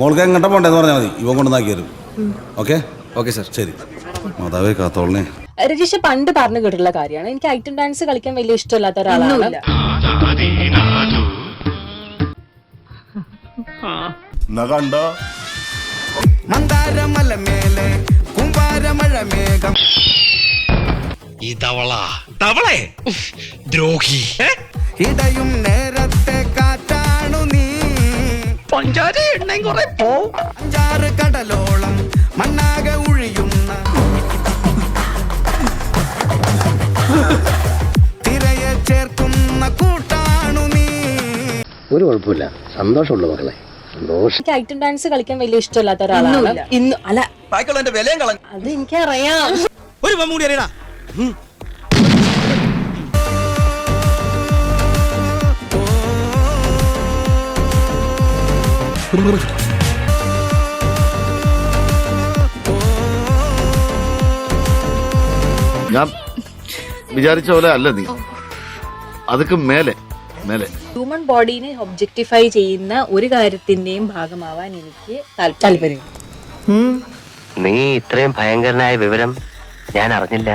മോൾക്ക് എങ്ങോട്ടാ പോണ്ടെന്ന് പറഞ്ഞാൽ മതി. ഇവൻ കൊണ്ടുവന്നാക്കി തരും. ഓക്കെ? Okay sir. ശരി. മാതാവേ കാത്തോളനെ രജിഷ പണ്ട് പറഞ്ഞു കേട്ടിട്ടുള്ള കാര്യമാണ്. എനിക്ക് ഐറ്റം ഡാൻസ് കളിക്കാൻ വലിയ ഇഷ്ടമില്ലാത്ത ഒരാളാണ്. ഈ തവള. തവളെ? ദ്രോഹി. ഇടയും നേരത്തെ പഞ്ചാര എണ്ണയും കുറെ പോ അഞ്ചാറ് കടലോളം മണ്ണാകെ ഒഴിയുന്ന തിരയെ ചേർക്കുന്ന കൂട്ടാണു നീ. ഒരു കുഴപ്പമില്ല. സന്തോഷമുള്ള മക്കളെ. സന്തോഷം. എനിക്ക് ഐറ്റം ഡാൻസ് കളിക്കാൻ വലിയ ഇഷ്ടമില്ലാത്ത ഒരാളാണ്. ഇന്ന് അല്ല. ബാക്കിയുള്ള വിലയും കളഞ്ഞു. അത് എനിക്കറിയാം. ഒരു മമ്മൂടി അറിയടാ ഞാൻ വിചാരിച്ച പോലെ അല്ല നീ. അതൊക്കെ മേലെ മേലെ. ഹ്യൂമൻ ബോഡീനെ ഒബ്ജക്ടിഫൈ ചെയ്യുന്ന ഒരു കാര്യത്തിന്റെയും ഭാഗമാവാൻ എനിക്ക് താല്പര്യം നീ ഇത്രയും ഭയങ്കരനായ വിവരം ഞാൻ അറിഞ്ഞില്ല.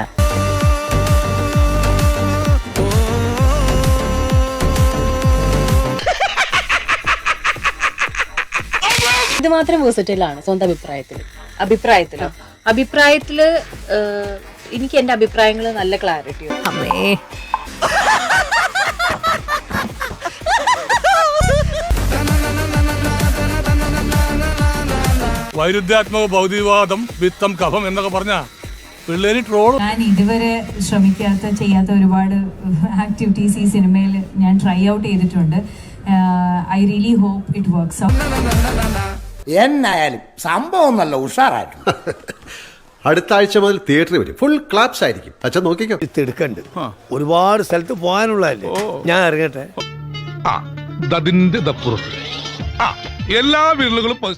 ഇത് മാത്രം വേഴ്സറ്റൈൽ ആണ് സ്വന്തം അഭിപ്രായത്തിൽ അഭിപ്രായത്തിൽ അഭിപ്രായത്തിൽ ഏഹ്, എനിക്ക് എന്റെ അഭിപ്രായങ്ങൾ നല്ല ക്ലാരിറ്റി വൈരുദ്ധ്യാത്മക ഭൗതികവാദം വിത്തം കഫം എന്നൊക്കെ പറഞ്ഞ പിള്ളേര് ട്രോൾ ഞാൻ ഇതുവരെ ശ്രമിക്കാത്ത ചെയ്യാത്ത ഒരുപാട് ആക്ടിവിറ്റീസ് ഈ സിനിമയിൽ ഞാൻ ട്രൈ ഔട്ട് ചെയ്തിട്ടുണ്ട്. I really hope it works out എന്നായാലും സംഭവം നല്ല ഉഷാറായിട്ട് അടുത്ത ആഴ്ച മുതൽ തിയേറ്ററിൽ വരും. ഫുൾ ക്ലാപ്സ് ആയിരിക്കും. അച്ഛൻ നോക്കിക്കോ. എടുക്കണ്ട്. ഒരുപാട് സ്ഥലത്ത് പോകാനുള്ളതല്ലേ? ഞാൻ ഇറങ്ങട്ടെ അതിന്റെ ദപ്പുറത്ത്. ആ എല്ലാ വിരലുകളും